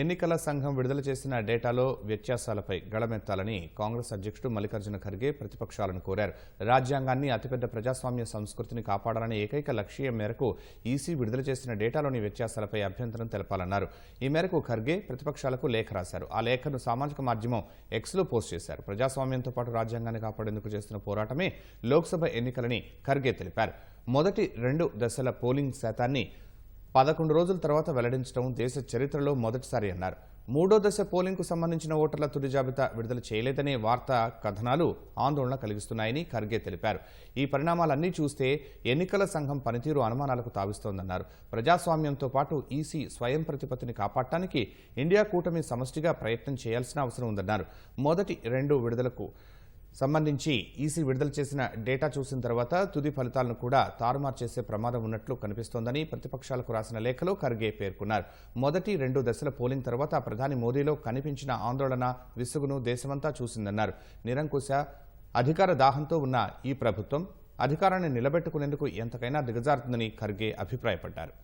ఎన్నికల సంఘం విడుదల చేసిన డేటాలో వ్యత్యాసాలపై గళమెత్తాలని కాంగ్రెస్ అధ్యక్షుడు మల్లికార్జున ఖర్గే ప్రతిపక్షాలను కోరారు. రాజ్యాంగాన్ని అతిపెద్ద ప్రజాస్వామ్య సంస్కృతిని కాపాడాలనే ఏకైక లక్ష్యం మేరకు ఈసీ విడుదల చేసిన డేటాలోని వ్యత్యాసాలపై అభ్యంతరం తెలపాలన్నారు. ఈ మేరకు ఖర్గే ప్రతిపక్షాలకు లేఖ రాశారు. ఆ లేఖను సామాజిక మాధ్యమం ఎక్స్లో పోస్ట్ చేశారు. ప్రజాస్వామ్యంతో పాటు రాజ్యాంగాన్ని కాపాడేందుకు చేస్తున్న పోరాటమే లోక్సభ ఎన్నికలని ఖర్గే తెలిపారు. మొదటి రెండు దశల పోలింగ్ శాతాన్ని పదకొండు రోజుల తర్వాత వెల్లడించడం దేశ చరిత్రలో మొదటిసారి అన్నారు. మూడో దశ పోలింగ్కు సంబంధించిన ఓటర్ల తుది జాబితా విడుదల చేయలేదనే వార్తా కథనాలు ఆందోళన కలిగిస్తున్నాయని ఖర్గే తెలిపారు. ఈ పరిణామాలన్నీ చూస్తే ఎన్నికల సంఘం పనితీరు అనుమానాలకు తావిస్తోందన్నారు. ప్రజాస్వామ్యంతో పాటు ఈసీ స్వయం ప్రతిపత్తిని కాపాడటానికి ఇండియా కూటమి సమష్టిగా ప్రయత్నం చేయాల్సిన అవసరం ఉందన్నారు. మొదటి రెండు విడుదలకు సంబంధించి ఈసీ విడుదల చేసిన డేటా చూసిన తర్వాత తుది ఫలితాలను కూడా తారుమారు చేసే ప్రమాదం ఉన్నట్లు కనిపిస్తోందని ప్రతిపక్షాలకు రాసిన లేఖలో ఖర్గే పేర్కొన్నారు. మొదటి రెండు దశల పోలింగ్ తర్వాత ప్రధాని మోదీలో కనిపించిన ఆందోళన విసుగును దేశమంతా చూసిందన్నారు. నిరంకుశ అధికార దాహంతో ఉన్న ఈ ప్రభుత్వం అధికారాన్ని నిలబెట్టుకునేందుకు ఎంతకైనా దిగజారుతుందని ఖర్గే అభిప్రాయపడ్డారు.